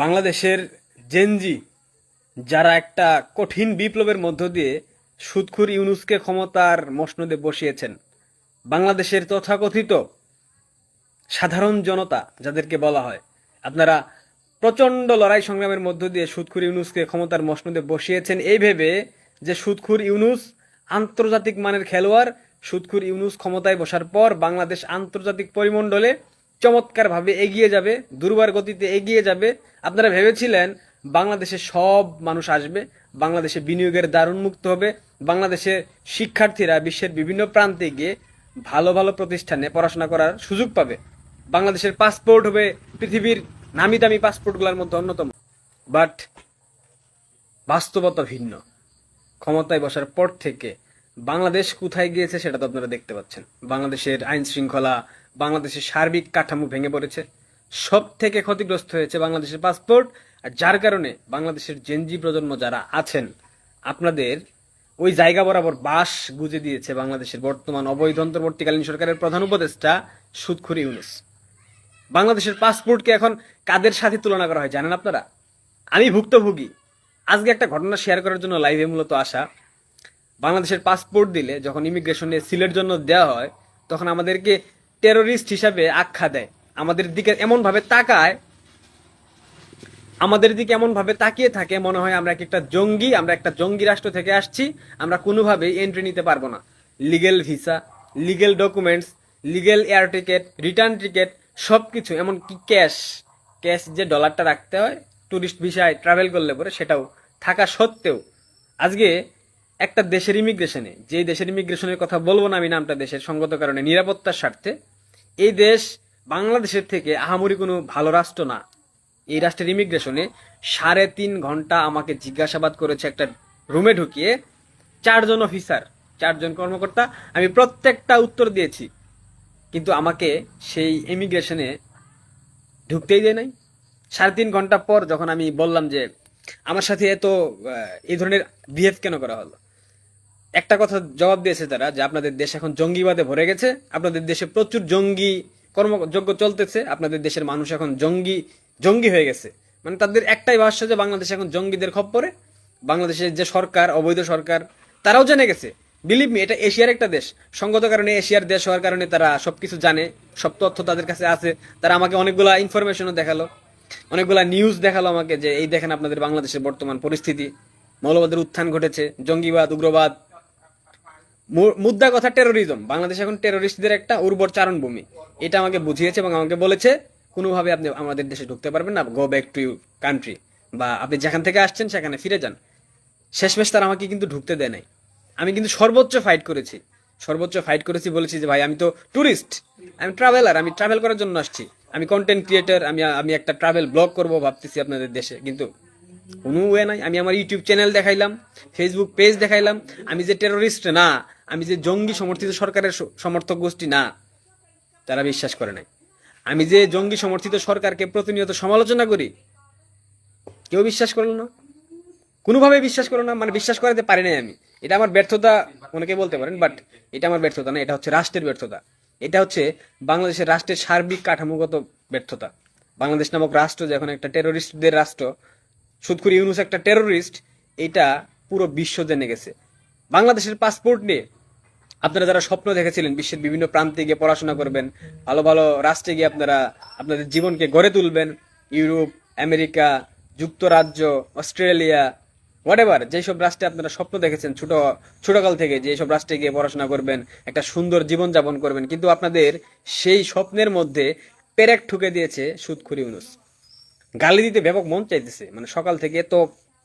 বাংলাদেশের জেনজি যারা একটা কঠিন বিপ্লবের মধ্য দিয়ে সুদখুর ইউনুসকে ক্ষমতার মসনদে বসিয়েছেন, বাংলাদেশের তথাকথিত সাধারণ জনতা যাদেরকে বলা হয়, আপনারা প্রচণ্ড লড়াই সংগ্রামের মধ্য দিয়ে সুদখুর ইউনুসকে ক্ষমতার মসনদে বসিয়েছেন, এই ভেবে যে সুদখুর ইউনুস আন্তর্জাতিক মানের খেলোয়াড় সুদখুর ইউনুস ক্ষমতায় বসার পর বাংলাদেশ আন্তর্জাতিক পরিমণ্ডলে চমৎকারভাবে এগিয়ে যাবে, দুর্বার গতিতে এগিয়ে যাবে। আপনারা ভেবেছিলেন বাংলাদেশে সব মানুষ আসবে, বাংলাদেশে বিনিয়োগের দ্বার মুক্ত হবে বাংলাদেশের শিক্ষার্থীরা বিশ্বের বিভিন্ন প্রান্তে গিয়ে ভালো ভালো প্রতিষ্ঠানে পড়াশোনা করার সুযোগ পাবে। বাংলাদেশের পাসপোর্ট হবে পৃথিবীর নামি দামি পাসপোর্টগুলোর মধ্যে অন্যতম। বাট বাস্তবতা ভিন্ন। ক্ষমতায় বসার পর থেকে বাংলাদেশ কোথায় গিয়েছে সেটা তো আপনারা দেখতে পাচ্ছেন। বাংলাদেশের আইন শৃঙ্খলা, বাংলাদেশের সার্বিক কাঠামো ভেঙে পড়েছে। সব থেকে ক্ষতিগ্রস্ত হয়েছে বাংলাদেশের পাসপোর্ট, আর যার কারণে বাংলাদেশের জেনজি প্রজন্ম যারা আছেন, আপনাদের ওই জায়গা বরাবর বাস গুজে দিয়েছে বাংলাদেশের বর্তমান অবৈধ অন্তর্বর্তীকালীন সরকারের প্রধান উপদেষ্টা সুদখুরি ইউনুস। বাংলাদেশের পাসপোর্টকে এখন কাদের সাথে তুলনা করা হয় জানেন আপনারা? আমি ভুক্তভোগী। আজকে একটা ঘটনা শেয়ার করার জন্য লাইভে মূলত আসা। বাংলাদেশের পাসপোর্ট দিলে যখন ইমিগ্রেশনে সিলের জন্য দেওয়া হয়, তখন আমাদেরকে টেরোরিস্ট হিসাবে আখ্যা দেয়। আমাদের দিকে এমন ভাবে তাকায়, আমাদের দিকে এমন ভাবে তাকিয়ে থাকে, মনে হয় আমরা একটা জঙ্গি, আমরা একটা জঙ্গি রাষ্ট্র থেকে আসছি, আমরা কোনোভাবেই এন্ট্রি নিতে পারব না। Legal visa legal documents legal air ticket return ticket সব কিছু এমনকি ক্যাশ ক্যাশ যে ডলারটা রাখতে হয় ট্যুরিস্ট ভিসায় ট্রাভেল করলে পরে সেটাও থাকা সত্ত্বেও। আজকে একটা দেশের ইমিগ্রেশনে যে দেশের ইমিগ্রেশনের কথা বলব না আমি নামটা দেশের সঙ্গত কারণে, নিরাপত্তার স্বার্থে, এই দেশ বাংলাদেশের থেকে আহামরি কোনো ভালো রাষ্ট্র না। এই রাষ্ট্রের ইমিগ্রেশনে সাড়ে তিন ঘণ্টা আমাকে জিজ্ঞাসাবাদ করেছে একটা রুমে ঢুকিয়ে, চারজন অফিসার চারজন কর্মকর্তা, আমি প্রত্যেকটা উত্তর দিয়েছি। কিন্তু আমাকে সেই ইমিগ্রেশনে ঢুকতেই দেয় নাই। সাড়ে তিন ঘণ্টা পর যখন আমি বললাম যে, আমার সাথে এত এই ধরনের বিহেভ কেন করা হলো? একটা কথা জবাব দিয়েছে তারা, যে আপনাদের দেশ এখন জঙ্গিবাদে ভরে গেছে, আপনাদের দেশে প্রচুর জঙ্গি কর্মযজ্ঞ চলতেছে, আপনাদের দেশের মানুষ এখন জঙ্গি জঙ্গি হয়ে গেছে। মানে তাদের একটাই ভাষ্য যে বাংলাদেশ এখন জঙ্গিদের খপ্পরে বাংলাদেশের যে সরকার, অবৈধ সরকার, তারাও জেনে গেছে। বিলিভ মি এটা এশিয়ার একটা দেশ। সঙ্গত কারণে এশিয়ার দেশ হওয়ার কারণে তারা সবকিছু জানে, সব তথ্য তাদের কাছে আছে। তারা আমাকে অনেকগুলা ইনফরমেশনও দেখাল, অনেকগুলা নিউজ দেখাল আমাকে যে, এই দেখেন আপনাদের বাংলাদেশের বর্তমান পরিস্থিতি। মৌলবাদের উত্থান ঘটেছে, জঙ্গিবাদ, উগ্রবাদ মুদ্রা কথা টেরোরিজম বাংলাদেশ এখন টেরোরিস্টদের একটা উর্বর চারণভূমি। এটা আমাকে বুঝিয়েছে এবং আমাকে বলেছে, কোনোভাবে আপনি আমাদের দেশে ঢুকতে পারবেন না গো ব্যাক টু কান্ট্রি বা আপনি যেখান থেকে আসছেন, সেখানে ফিরে যান। শেষমেশ তারা আমাকে কিন্তু ঢুকতে দেয় নাই। আমি কিন্তু সর্বোচ্চ ফাইট করেছি। সর্বোচ্চ ফাইট করেছি বলেছি যে, ভাই, আমি তো ট্যুরিস্ট আমি ট্রাভেলার আমি ট্রাভেল করার জন্য আসছি। আমি কন্টেন্ট ক্রিয়েটার আমি আমি একটা ট্রাভেল ব্লগ করব ভাবতেছি আপনাদের দেশে। কিন্তু কোনো ওয়ে নাই। আমি আমার ইউটিউব চ্যানেল দেখাইলাম ফেসবুক পেজ দেখাইলাম। আমি যে টেরোরিস্ট না আমি যে জঙ্গি সমর্থিত সরকারের সমর্থক গোষ্ঠী, না, তারা বিশ্বাস করে নাই। আমি যে জঙ্গি সমর্থিত সরকারকে প্রতিনিয়ত সমালোচনা করি, কেউ বিশ্বাস করল না? কোনোভাবে বিশ্বাস করো না মানে বিশ্বাস করাতে পারি নাই আমি। এটা আমার ব্যর্থতা, অনেকে বলতে পারেন বাট এটা আমার ব্যর্থতা না, এটা হচ্ছে রাষ্ট্রের ব্যর্থতা। এটা হচ্ছে বাংলাদেশের রাষ্ট্রের সার্বিক কাঠামোগত ব্যর্থতা। বাংলাদেশ নামক রাষ্ট্র যে এখন একটা টেরোরিস্টদের রাষ্ট্র সুদখুরি ইউনুস একটা টেরোরিস্ট এটা পুরো বিশ্ব জেনে গেছে বাংলাদেশের পাসপোর্ট নিয়ে আপনারা যারা স্বপ্ন দেখেছিলেন বিশ্বের বিভিন্ন প্রান্তে গিয়ে পড়াশোনা করবেন, ভালো ভালো রাষ্ট্রে গিয়ে আপনারা আপনাদের জীবনকে গড়ে তুলবেন, ইউরোপ, আমেরিকা, যুক্তরাজ্য, অস্ট্রেলিয়া হোয়াট এভার যেসব রাষ্ট্রে আপনারা স্বপ্ন দেখেছেন ছোট, ছোটকাল থেকে যে সব রাষ্ট্রে গিয়ে পড়াশোনা করবেন, একটা সুন্দর জীবন যাপন করবেন, কিন্তু আপনাদের সেই স্বপ্নের মধ্যে পেরেক ঠুকে দিয়েছে সুদখুরি ইউনুস। গালি দিতে ব্যাপক মন চাইতেছে মানে সকাল থেকে তো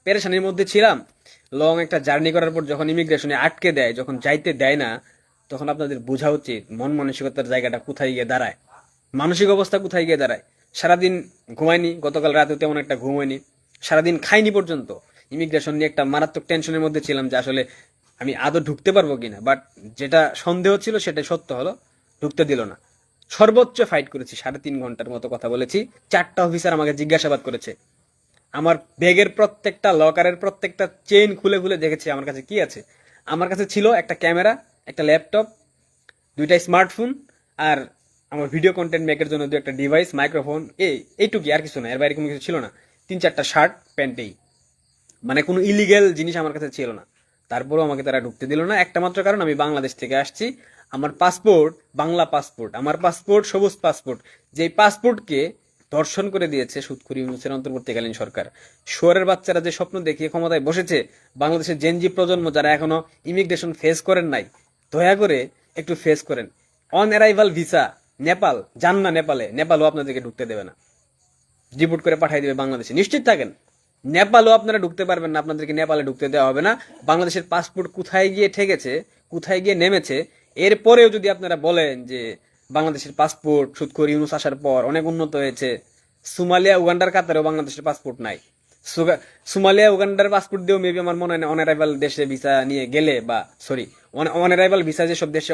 পেরেশানির মধ্যে ছিলাম। লং একটা জার্নি করার পর যখন ইমিগ্রেশনে আটকে দেয়, যখন যাইতে দেয় না, তখন আপনাদের বোঝা উচিত মন মানসিকতার জায়গাটা কোথায় গিয়ে দাঁড়ায়। মানসিক অবস্থা কোথায় গিয়ে দাঁড়ায়? সারাদিন ঘুমায়নি, গতকাল রাতে তেমন একটা ঘুমায়নি সারাদিন খাইনি পর্যন্ত। ইমিগ্রেশন নিয়ে একটা মারাত্মক টেনশনের মধ্যে ছিলাম যে আসলে আমি আদৌ ঢুকতে পারব কিনা। বাট যেটা সন্দেহ ছিল সেটাই সত্য হলো, ঢুকতে দিল না। সর্বোচ্চ ফাইট করেছি, সাড়ে তিন ঘণ্টার মতো কথা বলেছি। চারটা অফিসার আমাকে জিজ্ঞাসাবাদ করেছে আমার ব্যাগের প্রত্যেকটা, লকারের প্রত্যেকটা চেইন খুলে খুলে দেখেছি আমার কাছে কি আছে। আমার কাছে ছিল একটা ক্যামেরা, একটা ল্যাপটপ, দুইটা স্মার্টফোন আর আমার ভিডিও কন্টেন্ট মেকের জন্য দু একটা ডিভাইস মাইক্রোফোন এই এইটুকুই আর কিছু না, এর বাইরে কোনো কিছু ছিল না। তিন চারটা শার্ট প্যান্টেই মানে কোনো ইলিগেল জিনিস আমার কাছে ছিল না। তারপরেও আমাকে তারা ঢুকতে দিল না। একটা মাত্র কারণ, আমি বাংলাদেশ থেকে আসছি। আমার পাসপোর্ট বাংলা পাসপোর্ট আমার পাসপোর্ট সবুজ পাসপোর্ট যেই পাসপোর্টকে ধর্ষণ করে দিয়েছে সুৎখুরি ইউনুসের অন্তর্বর্তীকালীন সরকার। শুয়ারের বাচ্চারা যে স্বপ্ন দেখিয়ে ক্ষমতায় বসেছে, বাংলাদেশের জেনজি প্রজন্ম যারা এখনও ইমিগ্রেশন ফেস করেন নাই, দয়া করে একটু ফেস করেন। অন অ্যারাইভাল ভিসা নেপাল, যান না নেপালে, নেপালও আপনাদেরকে ঢুকতে দেবে না। ডিপোর্ট করে পাঠিয়ে দেবে বাংলাদেশে। নিশ্চিত থাকেন, নেপালও আপনারা ঢুকতে পারবেন না, আপনাদেরকে নেপালে ঢুকতে দেওয়া হবে না। বাংলাদেশের পাসপোর্ট কোথায় গিয়ে ঠেকেছে, কোথায় গিয়ে নেমেছে, এরপরেও যদি আপনারা বলেন যে বাংলাদেশের পাসপোর্ট সুৎখোর ইউনুস আসার পর অনেক উন্নত হয়েছে। সুমালিয়া উগান্ডার কাতারেও বাংলাদেশের পাসপোর্ট নাই। সুমালিয়া উগান্ডার পাসপোর্ট দিয়েও মেবি আমার মনে হয় অনারাইভাল দেশে ভিসা নিয়ে গেলে বা সরি অনারাইভাল ভিসা যেসব দেশে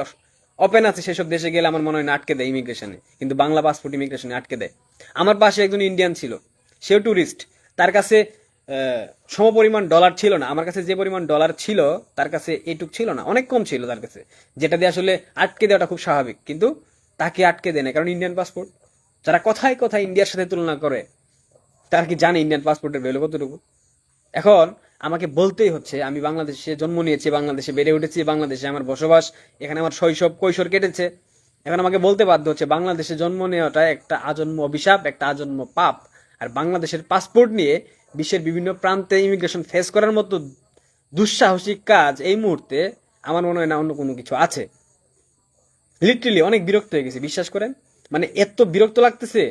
ওপেন আছে সেসব দেশে গেলে আমার মনে হয় না আটকে দেয় ইমিগ্রেশনে কিন্তু বাংলা পাসপোর্ট ইমিগ্রেশনে আটকে দেয়। আমার পাশে একজন ইন্ডিয়ান ছিল। সেও ট্যুরিস্ট তার কাছে আহ, সমপরিমাণ ডলার ছিল না। আমার কাছে যে পরিমাণ ডলার ছিল তার কাছে এইটুক ছিল না। অনেক কম ছিল তার কাছে। যেটা দিয়ে আসলে আটকে দেওয়াটা খুব স্বাভাবিক। কিন্তু তাকে আটকে দেয় না। কারণ ইন্ডিয়ান পাসপোর্ট যারা কথায় কথায় ইন্ডিয়ার সাথে তুলনা করে, তারা কি জানে ইন্ডিয়ান পাসপোর্টের ভ্যালু কতটুকু? এখন আমাকে বলতেই হচ্ছে, আমি বাংলাদেশে জন্ম নিয়েছি, বাংলাদেশে বেড়ে উঠেছি, বাংলাদেশে আমার বসবাস, এখানে আমার শৈশব, কৈশোর কেটেছে। এখন আমাকে বলতে বাধ্য হচ্ছে, বাংলাদেশে জন্ম নেওয়াটা একটা আজন্ম অভিশাপ, একটা আজন্ম পাপ। আর বাংলাদেশের পাসপোর্ট নিয়ে বিশ্বের বিভিন্ন প্রান্তে ইমিগ্রেশন ফেস করার মতো দুঃসাহসিক কাজ এই মুহূর্তে আমার মনে হয় না অন্য কোনো কিছু আছে। লিটারেলি অনেক বিরক্ত হয়ে গেছে, বিশ্বাস করেন? মানে এত বিরক্ত লাগতেছে,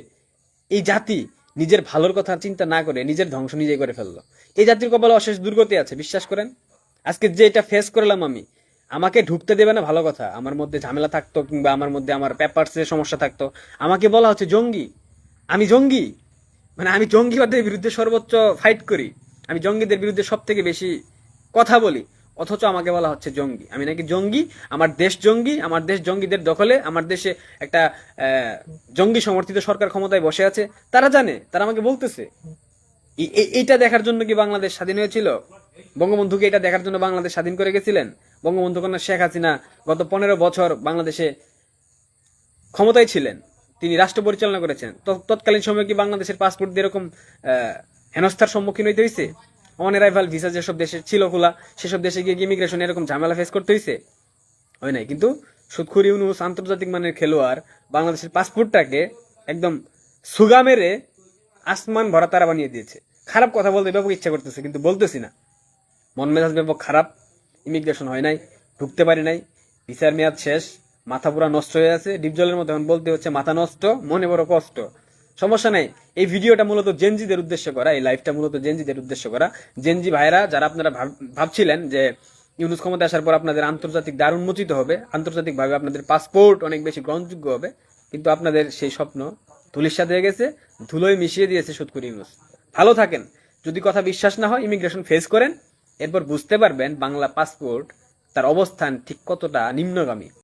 এই জাতি নিজের ভালোর কথা চিন্তা না করে নিজের ধ্বংস নিজেই করে ফেলল। এই জাতির কপালে অশেষ দুর্গতি আছে, বিশ্বাস করেন? আজকে যে এটা ফেস করলাম আমি, আমাকে ঢুকতে দেবে না ভালো কথা। আমার মধ্যে ঝামেলা থাকতো কিংবা আমার মধ্যে আমার পেপারসের সমস্যা থাকতো। আমাকে বলা হচ্ছে জঙ্গি। আমি জঙ্গি? মানে আমি জঙ্গিবাদের বিরুদ্ধে সর্বোচ্চ ফাইট করি। আমি জঙ্গিদের বিরুদ্ধে সব থেকে বেশি কথা বলি। অথচ আমাকে বলা হচ্ছে জঙ্গি। আমি নাকি জঙ্গি, আমার দেশ জঙ্গি, আমার দেশ জঙ্গিদের দখলে, আমার দেশে একটা জঙ্গি সমর্থিত সরকার ক্ষমতায় বসে আছে। তারা জানে, তারা আমাকে বলতেছে। এই- এই- এইটা দেখার জন্য কি বাংলাদেশ স্বাধীন হয়েছিল? বঙ্গবন্ধুকে এটা দেখার জন্য বাংলাদেশ স্বাধীন করে গেছিলেন? বঙ্গবন্ধু কন্যা শেখ হাসিনা গত পনেরো বছর বাংলাদেশে ক্ষমতায় ছিলেন। তিনি রাষ্ট্র পরিচালনা করেছেন। তৎকালীন সময়ে কি বাংলাদেশের পাসপোর্ট দিয়ে এরকম হেনস্থার সম্মুখীন হইতে হয়েছে অন অ্যারাইভাল ভিসা যেসব দেশে ছিল খোলা, সেসব দেশে গিয়ে ইমিগ্রেশন এরকম ঝামেলা ফেস করতে হয়েছে হয় নাই। কিন্তু সুৎখুর ইউনুস আন্তর্জাতিক মানের খেলোয়াড় বাংলাদেশের পাসপোর্টটাকে একদম সুগা মেরে আসমান ভরা তারা বানিয়ে দিয়েছে। খারাপ কথা বলতে ব্যাপক ইচ্ছা করতেছে, কিন্তু বলতেছি না। মন মেজাজ ব্যাপক খারাপ। ইমিগ্রেশন হয় নাই, ঢুকতে পারি নাই। ভিসার মেয়াদ শেষ, মাথা পুরা নষ্ট হয়ে আছে। ডিপ জলের মতো এখন বলতে হচ্ছে মাথা নষ্ট, মনে বড় কষ্ট। সমস্যা নাই। এই ভিডিওটা মূলত জেনজিদের উদ্দেশ্য করা, এই লাইভটা মূলত জেনজিদের উদ্দেশ্য করা। জেনজি ভাইরা যারা আপনারা ভাবছিলেন যে ইউনুস ক্ষমতা আসার পর আপনাদের আন্তর্জাতিক দ্বার উন্মোচিত হবে, আন্তর্জাতিকভাবে আপনাদের পাসপোর্ট অনেক বেশি গ্রহণযোগ্য হবে, কিন্তু আপনাদের সেই স্বপ্ন ধুলির সাথে গেছে, ধুলোয় মিশিয়ে দিয়েছে সুৎকুর ইউনুস। ভালো থাকেন। যদি কথা বিশ্বাস না হয় ইমিগ্রেশন ফেস করেন, এরপর বুঝতে পারবেন বাংলা পাসপোর্ট তার অবস্থান ঠিক কতটা নিম্নগামী।